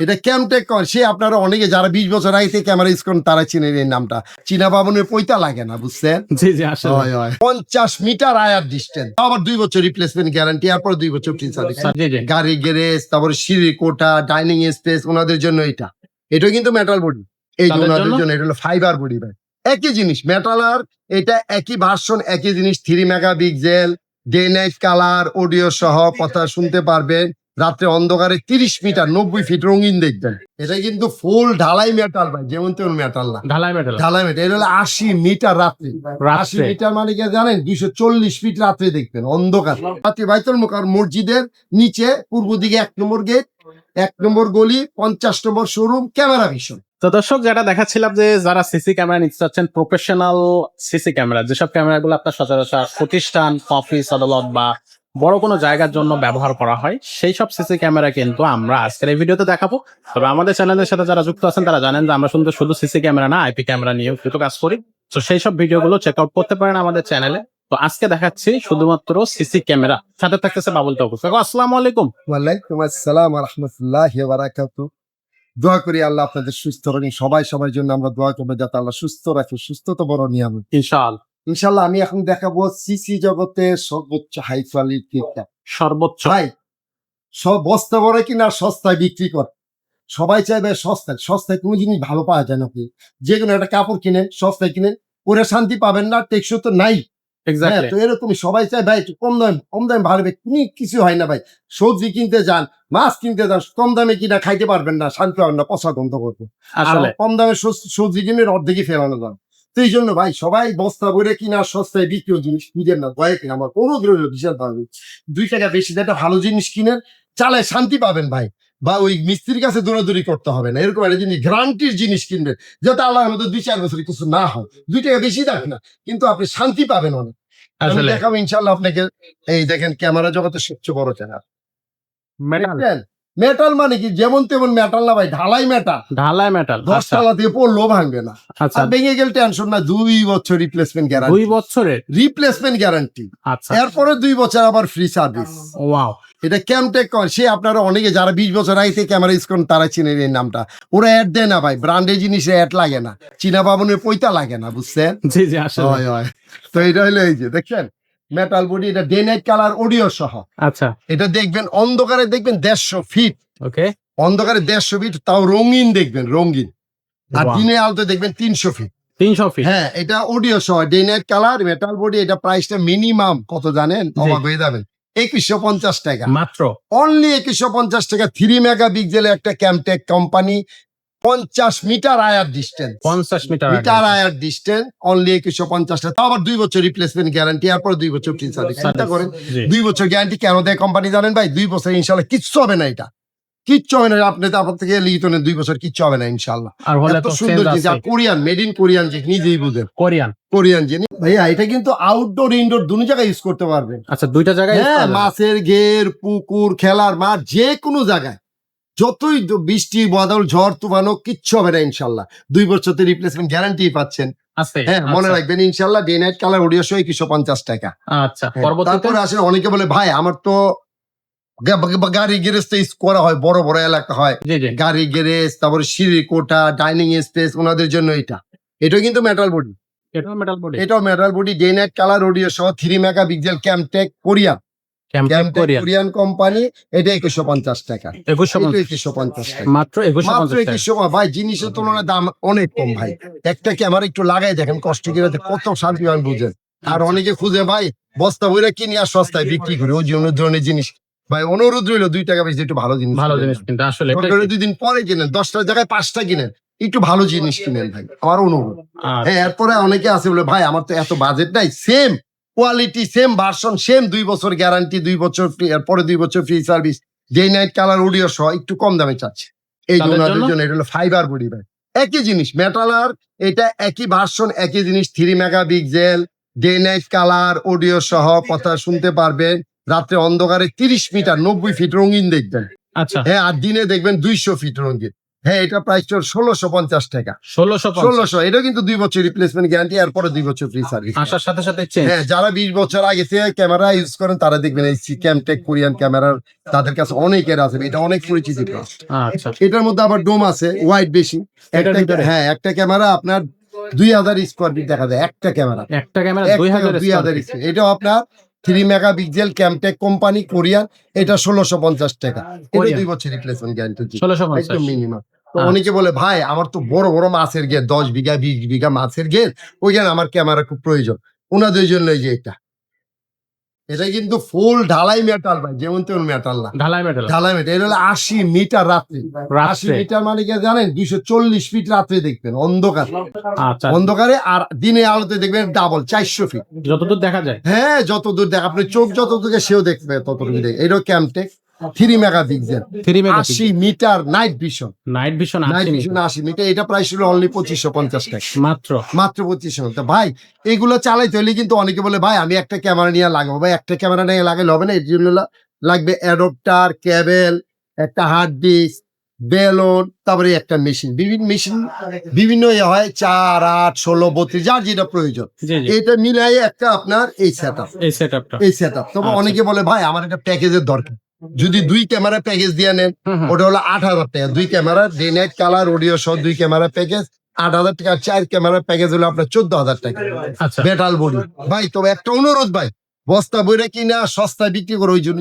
এটা ক্যামটেক কর? সে আপনারা অনেকে যারা বিশ বছর আগে থেকে ক্যামেরা ইউজ করেন তারা চিনেন এই নামটা। চীনা বাবনের পয়তা লাগে না বুঝছেন? জি জি হয়, হয়। পঞ্চাশ মিটার আয়ার ডিস্টেন্স আবার দুই বছর রিপ্লেসমেন্ট গ্যারান্টি এরপর দুই বছর ফ্রি সার্ভিস জি জি। গাড়ি গ্যারেজ তারপরে সিঁড়ি কোটা ডাইনিং স্পেস ওনাদের জন্য এটা। এটা কিন্তু মেটাল বডি এই যে ওনাদের জন্য? জন্য এটা হলো ফাইবার বডি ভাই। একই জিনিস মেটাল আর এটা একই ভার্সন একই জিনিস three megapixel day night colour audio সহ কথা শুনতে পারবেন। রাত্রে অন্ধকারে তিরিশ মিটার নব্বই ফিট রঙিন দেখবেন। এটা কিন্তু ফুল ঢালাই মেটাল ভাই যেমন তেমন মেটাল না। ঢালাই মেটাল ঢালাই মেটাল এটা হলো আশি মিটার রাত্রে। আশি মিটার মানে কি জানেন? দুইশো চল্লিশ ফিট রাত্রে দেখবেন অন্ধকার। রাত্রে বাইতুল মুকার মসজিদের নিচে পূর্ব দিকে এক নম্বর গেট এক নম্বর গলি পঞ্চাশ নম্বর শোরুম ক্যামেরা ভিশন তো দর্শক যেটা দেখাচ্ছিলাম যে যারা সিসি ক্যামেরা নিতে চাচ্ছেন প্রফেশনাল সিসি ক্যামেরা যেসব ক্যামেরাগুলো আপনার সচরাচর প্রতিষ্ঠান অফিস আদালত বা বড় কোনো জায়গার জন্য ব্যবহার করা হয় সেই সব সিসি ক্যামেরা কিন্তু আমরা আজকের এই ভিডিওতে দেখাবো। তবে আমাদের চ্যানেলের সাথে যারা যুক্ত আছেন তারা জানেন যে আমরা শুধু শুধু সিসি ক্যামেরা না আইপি ক্যামেরা নিয়েও দুটো কাজ করি। তো সেই সব ভিডিওগুলো চেক আউট করতে পারেন আমাদের চ্যানেলে। তো আজকে দেখাচ্ছি শুধুমাত্র সিসি ক্যামেরা। সাথে থাকতেছে বাবুল তবু আসসালামু আলাইকুম। ওয়ালাইকুম আসসালাম রহমতুল্লাহ বারাকাতু দোয়া করি আল্লাহ আপনাদের সুস্থ রাখেন। সবাই সবার জন্য আমরা দোয়া করব যাতে আল্লাহ সুস্থ রাখে সুস্থ তো বড় নিয়ামত। ইনশাআল্লাহ। ইনশাল্লাহ আমি এখন দেখাবো সিসি জগতে সর্বোচ্চ হাই কোয়ালিটির সর্বোচ্চ। ভাই সব বস্তা বড় কিনা সস্তায় বিক্রি করে। সবাই চাইবে সস্তায়। সস্তায় কোনো জিনিস ভালো পাওয়া যায় না আপনি যে কোনো একটা কাপড় কিনেন সস্তায় কিনেন পরে শান্তি পাবেন না টেকসই তো নাই। হ্যাঁ তো এরকমই সবাই চায় ভাই একটু কম দামে কম দামে ভালো কোনো কিছু হয় না ভাই। সবজি কিনতে যান মাছ কিনতে যান কম দামে কিনা খাইতে পারবেন না শান্তি পাবেন না পচা গন্ধ করবে। কম দামে সবজি কিনে অর্ধেকই ফেলানো যান এই জন্য ভাই সবাই বস্তা ভরে কিনা সস্তায় বিক্রি জিনিস কিনেন না। দয়া কিনা আমার কোনো বিরোধ বিশাল পাবেন দুই টাকা বেশি দিয়ে একটা ভালো জিনিস কিনেন চালায় শান্তি পাবেন ভাই। বা ওই মিস্ত্রির কাছে দৌড়াদৌড়ি করতে হবে না। এরকম একটা জিনিস গ্রান্টির জিনিস কিনবেন যাতে আল্লাহ আমাদের দুই চার বছর কিছু না হয়। দুই টাকা বেশি দেখ না কিন্তু আপনি শান্তি পাবেন অনেক। দেখাবো ইনশাল্লাহ আপনাকে। এই দেখেন ক্যামেরা জগতের সবচেয়ে বড় চ্যানেল। মেটাল মানে কি? যেমন তেমন মেটাল না ভাই ঢালাই মেটাল ঢালাই মেটাল দশ আচ্ছা। দিয়ে পড়লেও ভাঙবে না। আচ্ছা। ভেঙে গেলে টেনশন না দুই বছর রিপ্লেসমেন্ট গ্যারান্টি দুই বছরের? রিপ্লেসমেন্ট গ্যারান্টি আচ্ছা। এরপরে দুই বছর আবার ফ্রি সার্ভিস ওয়াও এটা ক্যামটেক কর সে আপনারা অনেকে যারা বিশ বছর আগে থেকে ক্যামেরা ইউজ করেন তারা চিনেন এই নামটা। ওরা অ্যাড দেয় না ভাই ব্র্যান্ডের জিনিসে অ্যাড লাগে না। চীনা বাবনের পয়তা লাগে না বুঝছেন? জি জি আসলে। হয় হয়। তো এটা হলো এই যে দেখছেন? মেটাল বডি এটা ডে নাইট কালার অডিও সহ। আচ্ছা। এটা দেখবেন অন্ধকারে দেখবেন দেড়শো ফিট ওকে অন্ধকারে দেড়শো ফিট তাও রঙিন দেখবেন রঙিন। আর দিনে আলোতে দেখবেন তিনশো ফিট তিনশো ফিট হ্যাঁ এটা অডিও সহ day night colour metal body এটা প্রাইসটা মিনিমাম কত জানেন? অবাক হয়ে যাবেন। একুশশো পঞ্চাশ টাকা। মাত্র? অনলি একুশশো পঞ্চাশ টাকা থ্রি মেগা পিক্সেল একটা ক্যামটেক কোম্পানি পঞ্চাশ মিটার আয়ার ডিস্টেন্স পঞ্চাশ metre metre IR distance only একুশশো পঞ্চাশ তাও আবার দুই বছর রিপ্লেসমেন্ট গ্যারান্টি এরপর দুই বছর ফ্রি সার্ভিস চিন্তা করেন। দুই বছর গ্যারান্টি কেন দেয় কোম্পানি জানেন ভাই? দুই বছর ইনশাল্লাহ কিচ্ছু হবে না এটা। কিচ্ছু হবে না। আপনি তো আপনার থেকে লিখিত নেন দুই বছর কিচ্ছু হবে না ইনশাল্লাহ। এত সুন্দর জিনিস। আর কোরিয়ান মেড ইন কোরিয়ান যে নিজেই বুঝেন। কোরিয়ান। কোরিয়ান জিনিস। ভাইয়া এটা কিন্তু আউটডোর ইনডোর দুটো জায়গায় ইউজ করতে পারবেন। আচ্ছা দুইটা জায়গায় হ্যাঁ মাছের ঘের পুকুর খেলার মাঠ যে কোনো জায়গায়। যতই বৃষ্টি বাদল ঝড় তুফান হোক কিচ্ছু হবে না ইনশাল্লাহ। দুই বছর রিপ্লেসমেন্ট গ্যারান্টি পাচ্ছেন। হ্যাঁ মনে আচ্ছা, রাখবেন ইনশাল্লাহ ডে নাইট কালার অডিও সহ একশো পঞ্চাশ টাকা। আচ্ছা হ্যাঁ, তারপরে আসলে অনেকে বলে ভাই আমার তো গাড়ি গ্যারেজ তো করা হয় বড় বড় এলাকা হয়। গাড়ি গ্যারেজ তারপরে সিঁড়ি কোটা ডাইনিং স্পেস ওনাদের জন্য এটা। এটাও কিন্তু মেটাল বডি এটাও মেটাল বডি এটাও metal body day night colour audio সহ three megapixel Camtech Camtech Korean Korean company এটা একুশশো পঞ্চাশ টাকা। একুশশো পঞ্চাশ। টাকা। মাত্র মাত্র একুশশো ভাই জিনিসের তুলনায় দাম অনেক কম ভাই। একটা ক্যামেরা একটু লাগাই দেখেন কষ্ট কত শান্তি বুঝেন। আর অনেকে খুঁজে ভাই বস্তা বইরা কিনি আর সস্তায় বিক্রি করে ওই জন্য ধরনের জিনিস। ভাই অনুরোধ রইল দুই টাকা বেশি একটু ভালো জিনিস ভালো জিনিস। কিন্তু আসলে দুই দিন পরে কিনেন দশটার জায়গায় পাঁচটা কিনেন একটু ভালো জিনিস কিনেন ভাই আমার অনুরোধ। হ্যাঁ এরপরে অনেকে আছে বলে ভাই আমার তো এত বাজেট নাই same quality same version same দুই বছর গ্যারান্টি দুই বছর ফ্রি এরপরে দুই বছর free service day night colour audio সহ একটু কম দামে চাচ্ছে। এই জন্য জন্য? এটা হলো ফাইবার বডি ভাই একই জিনিস মেটাল আর এটা একই ভার্সন একই জিনিস three megapixel day night colour audio সহ কথা শুনতে পারবেন। রাত্রে অন্ধকারে তিরিশ মিটার নব্বই ফিট রঙিন দেখবেন। আচ্ছা। হ্যাঁ আর দিনে দেখবেন দুইশো ফিট রঙিন। হ্যাঁ এটা প্রাইস ষোলোশো পঞ্চাশ টাকা। ষোলোশো ষোলোশো এটা কিন্তু দুই বছর রিপ্লেসমেন্ট গ্যারান্টি এরপরে দুই বছর ফ্রি সার্ভিস আসার সাথে সাথে হ্যাঁ যারা বিশ বছর আগে থেকে ক্যামেরা ইউজ করেন তারা দেখবেন এই ক্যামটেক কোরিয়ান ক্যামেরার তাদের কাছে অনেকের আছে এটা অনেক পরিচিতি। আচ্ছা। এটার মধ্যে আবার ডোম আছে ওয়াইড বেশি একটা- হ্যাঁ একটা ক্যামেরা আপনার দুই হাজার স্কোয়ার ফিট দেখা যায় একটা ক্যামেরা একটা ক্যামেরা দুই হাজার হাজার এটাও আপনার three megapixel Camtech company Korean এটা ষোলোশো পঞ্চাশ টাকা। এটা দুই বছর রিপ্লেসমেন্ট গ্যারান্টি ষোলোশো একদম মিনিমাম আচ্ছা। অনেকে বলে ভাই আমার তো বড় বড় মাছের গেট দশ বিঘা বিশ বিঘা মাছের গেট ওইখানে আমার ক্যামেরা খুব প্রয়োজন। ওনাদের জন্য এই যে এটা। এটা কিন্তু ফুল ঢালাই মেটাল ভাই যেমন তেমন মেটাল না। ঢালাই মেটাল ঢালাই মেটাল এটা হলো আশি মিটার রাত্রি। আশি মিটার মানে কি জানেন? দুইশো চল্লিশ ফিট রাত্রে দেখবেন অন্ধকার। আচ্ছা। অন্ধকারে আর দিনে আলোতে দেখবেন ডাবল চারশো ফিট যতদূর দেখা যায়। হ্যাঁ যতদূর দেখা আপনি চোখ যতদূর সেও দেখবে ততটুকু দেখে। এটা Camtech three megapixel three mega আশি metre night vision night vision night vision আশি মিটার। এটা প্রাইস ছিল অনলি পঁচিশশো পঞ্চাশ টাকা মাত্র। মাত্র পঁচিশশো। তো ভাই এগুলো চালাইতে হলে কিন্তু অনেকে বলে ভাই আমি একটা ক্যামেরা নিয়ে লাগাবো। ভাই একটা ক্যামেরা নিয়ে লাগাইলে হবে না। এর জন্য লাগবে অ্যাডপ্টার কেবল একটা হার্ড ডিস্ক বেলুন তারপরে একটা মেশিন বিভিন্ন মেশিন বিভিন্ন ইয়ে হয় চার আট ষোলো বত্রিশ যার যেটা প্রয়োজন। এটা মিলাই একটা আপনার এই সেট এই সেট আপটা এই সেট আপ তবে আচ্ছা। অনেকে বলে ভাই আমার একটা প্যাকেজের দরকার। যদি দুই ক্যামেরা প্যাকেজ দিয়ে নেন ওটা হলো আট হাজার টাকা। দুই camera day night colour audio সহ দুই ক্যামেরা প্যাকেজ আট হাজার টাকা। চার ক্যামেরা প্যাকেজ হলো আপনার চোদ্দ হাজার টাকা। বেটাল মেটাল বডি ভাই তবে একটা অনুরোধ ভাই বস্তা বইরে কিনা সস্তায় বিক্রি করে ওই জন্য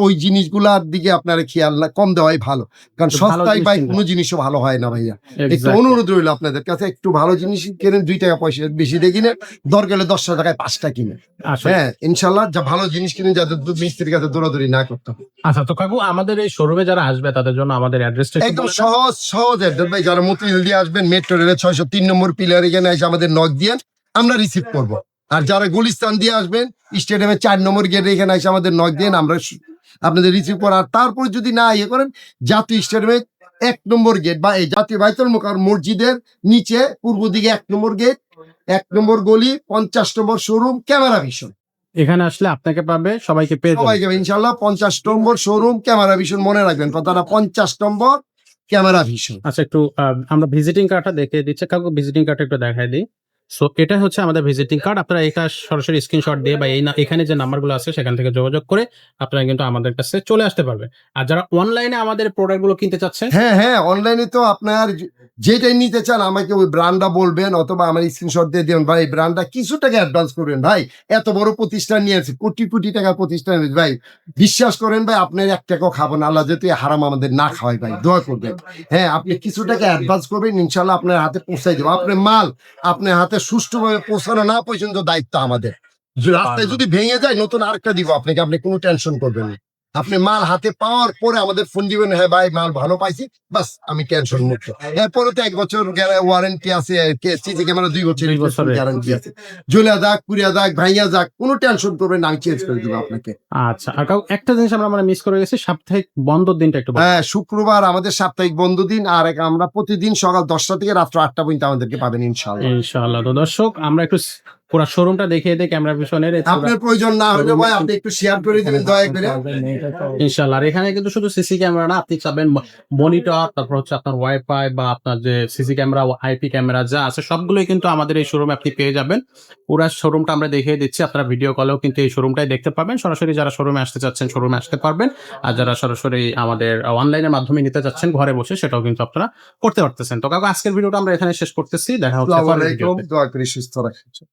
ওই জিনিসগুলার দিকে আপনারা খেয়াল না কম দেওয়াই ভালো। কারণ সস্তায় কিনবেন। কোনো জিনিসও ভালো হয় না ভাইয়া। একটু অনুরোধ রইল আপনাদের কাছে একটু ভালো জিনিস কেনেন দুই টাকা পয়সা বেশি দিয়ে কিনে দরকার হলে দশটা টাকায় পাঁচটা কিনে হ্যাঁ ইনশাল্লাহ যা ভালো জিনিস কিনে যাতে দু- মিস্ত্রির কাছে দৌড়াদৌড়ি না করতে। আচ্ছা তো কাকু আমাদের এই শোরুমে যারা আসবে তাদের জন্য আমাদের অ্যাড্রেসটা একদম সহজ সহজ একদম ভাই যারা মতিঝিল দিয়ে আসবেন মেট্রো রেলের ছয়শো তিন নম্বর পিলার এখানে এসে আমাদের নক দিয়ে আমরা রিসিভ করব। আর যারা গুলিস্তান দিয়ে আসবেন স্টেডিয়ামের চার নম্বর গেটে এখানে এসে আমাদের নক দিয়ে আমরা আপনাদের রিসিভ করার। আর তারপর যদি না ইয়ে করেন জাতীয় স্টেডিয়ামে এক নম্বর গেট বা এই জাতীয় বাইতুল মুকার মসজিদের নিচে পূর্ব দিকে এক নম্বর গেট এক নম্বর গলি পঞ্চাশ নম্বর শোরুম ক্যামেরা ভিশন এখানে আসলে আপনাকে পাবে সবাইকে পেয়ে যাবে। সবাই ইনশাল্লাহ পঞ্চাশ নম্বর শোরুম ক্যামেরা ভিশন মনে রাখবেন। কথাটা পঞ্চাশ নম্বর ক্যামেরা ভিশন আচ্ছা একটু আমরা ভিজিটিং কার্ডটা দেখে দিচ্ছে। কাকু ভিজিটিং কার্ডটা একটু দেখাই দিই। সো এটা হচ্ছে আমাদের ভিজিটিং কার্ড আপনারা এটা সরাসরি স্ক্রিনশট দিয়ে বা এই এখানে যে নাম্বারগুলো আছে, সেখান থেকে যোগাযোগ করে আপনারা কিন্তু আমাদের কাছে চলে আসতে পারবেন। আর যারা অনলাইনে আমাদের প্রোডাক্টগুলো কিনতে চাচ্ছে হ্যাঁ হ্যাঁ অনলাইনে তো আপনার যেটাই নিতে চান, আমাকে ওই ব্র্যান্ডটা বলবেন অথবা আমার স্ক্রিনশট দিয়ে দিবেন। ভাই ব্র্যান্ডটা কিছু টাকা অ্যাডভান্স করবেন। ভাই, এত বড় প্রতিষ্ঠান নিয়েছে কোটি কোটি টাকা প্রতিষ্ঠান ভাই, বিশ্বাস করেন ভাই, আপনার এক টাকাও খাব না। আল্লাহ এই হারাম আমাদের না খাওয়াই ভাই, দোয়া করবেন। হ্যাঁ আপনি কিছু টাকা অ্যাডভান্স করবেন ইনশাল্লাহ আপনার হাতে পৌঁছাই দেবো। আপনার মাল, আপনার হাতে সুষ্ঠুভাবে পৌঁছানো না পর্যন্ত দায়িত্ব আমাদের। রাস্তায় যদি ভেঙে যায় নতুন আরেকটা দিব আপনাকে আপনি কোনো টেনশন করবেন না। আপনি মাল হাতে পাওয়ার পরে আমাদের ফোন দিবেন হ্যাঁ ভাই মাল ভালো পাইছি বাস আমি টেনশন মুক্ত এরপরে তো এক বছর ওয়ারেন্টি আছে সিসি ক্যামেরা দুই বছর গ্যারান্টি আছে। জ্বলিয়া যাক পুরিয়া যাক ভাইয়া যাক কোনো টেনশন করবেন না আমি চেঞ্জ করে দিব আপনাকে। আচ্ছা আর একটা জিনিস আমরা মানে মিস করে গেছি সাপ্তাহিক বন্ধর দিনটা একটু। হ্যাঁ শুক্রবার আমাদের সাপ্তাহিক বন্ধ দিন আর এক আমরা প্রতিদিন সকাল দশটা থেকে রাত্র আটটা পর্যন্ত আমাদেরকে পাবেন ইনশাল্লাহ ইনশাআল্লাহ। তো দর্শক আমরা একটু পুরো শোরুমটা দেখিয়ে দিই ক্যামেরা পুরা- আপনার প্রয়োজন না হলে ভাই আপনি একটু শেয়ার করে দিবেন দয়া করে। ইনশাল্লাহ এখানে কিন্তু শুধু সিসি ক্যামেরা না আপনি চাবেন মনিটর তারপর হচ্ছে আপনার ওয়াইফাই বা আপনার যে সিসি ক্যামেরা আইপি ক্যামেরা যা আছে সবগুলোই কিন্তু আমাদের এই শোরুমে আপনি পেয়ে যাবেন। পুরো শোরুমটা আমরা দেখিয়ে দিচ্ছি আপনারা ভিডিও কলেও কিন্তু এই শোরুমটাই দেখতে পাবেন। সরাসরি যারা শোরুমে আসতে চাচ্ছেন শোরুমে আসতে পারবেন। আর যারা সরাসরি আমাদের অনলাইনের মাধ্যমে নিতে চাচ্ছেন ঘরে বসে সেটাও কিন্তু আপনারা করতে পারতেছেন। তো কাকু আজকের ভিডিওটা আমরা এখানে শেষ করতেছি দেখা হচ্ছে। দোয়া করি সুস্থ রাখেন।